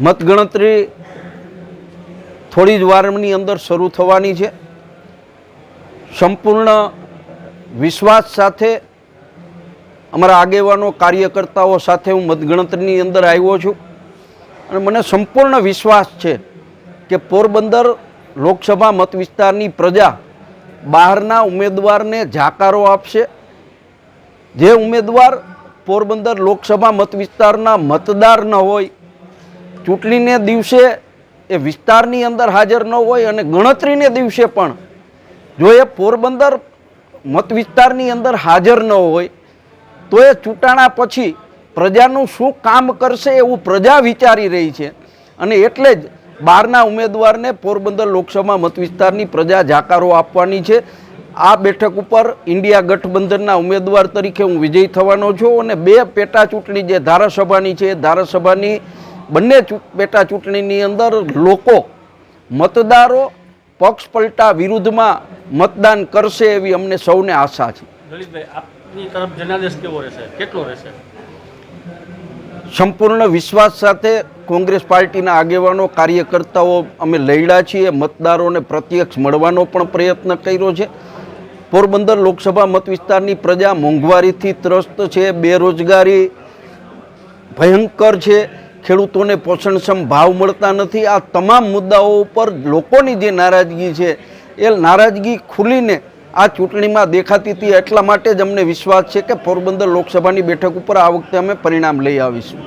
મતગણતરી થોડી જ વારની અંદર શરૂ થવાની છે. સંપૂર્ણ વિશ્વાસ સાથે અમારા આગેવાનો, કાર્યકર્તાઓ સાથે હું મતગણતરીની અંદર આવ્યો છું. અને મને સંપૂર્ણ વિશ્વાસ છે કે પોરબંદર લોકસભા મત વિસ્તારની પ્રજા બહારના ઉમેદવારને જાકારો આપશે. જે ઉમેદવાર પોરબંદર લોકસભા મત વિસ્તારના મતદાર ન હોય, ચૂંટણીને દિવસે એ વિસ્તારની અંદર હાજર ન હોય અને ગણતરીને દિવસે પણ જો એ પોરબંદર મત વિસ્તારની અંદર હાજર ન હોય, તો એ ચૂંટાણા પછી પ્રજાનું શું કામ કરશે એવું પ્રજા વિચારી રહી છે. અને એટલે જ બહારના ઉમેદવારને પોરબંદર લોકસભા મત વિસ્તારની પ્રજા જાકારો આપવાની છે. આ બેઠક ઉપર ઇન્ડિયા ગઠબંધનના ઉમેદવાર તરીકે હું વિજયી થવાનો છું અને બે પેટા ચૂંટણી જે ધારાસભાની છે ધારાસભાની બંને પેટા ચૂંટણીની અંદર લોકો મતદારો પક્ષ પલટા વિરુદ્ધમાં મતદાન કરશે એવી અમને સૌને આશા છે. આપની તરફ જનાદેશ કેવો રહેશે? કેટલો રહેશે? સંપૂર્ણ વિશ્વાસ સાથે કોંગ્રેસ પાર્ટીના આગેવાનો કાર્યકર્તાઓ અમે લડ્યા છીએ મતદારોને પ્રત્યક્ષ મળવાનો પણ પ્રયત્ન કર્યો છે. પોરબંદર લોકસભા મત વિસ્તારની પ્રજા મોંઘવારીથી ત્રસ્ત છે, બેરોજગારી ભયંકર છે, ખેડૂતોને પોષણક્ષમ ભાવ મળતા નથી. આ તમામ મુદ્દાઓ ઉપર લોકોની જે નારાજગી છે, એ નારાજગી ખુલીને આ ચૂંટણીમાં દેખાતી હતી. એટલા માટે જ અમને વિશ્વાસ છે કે પોરબંદર લોકસભાની બેઠક ઉપર આ વખતે અમે પરિણામ લઈ આવીશું.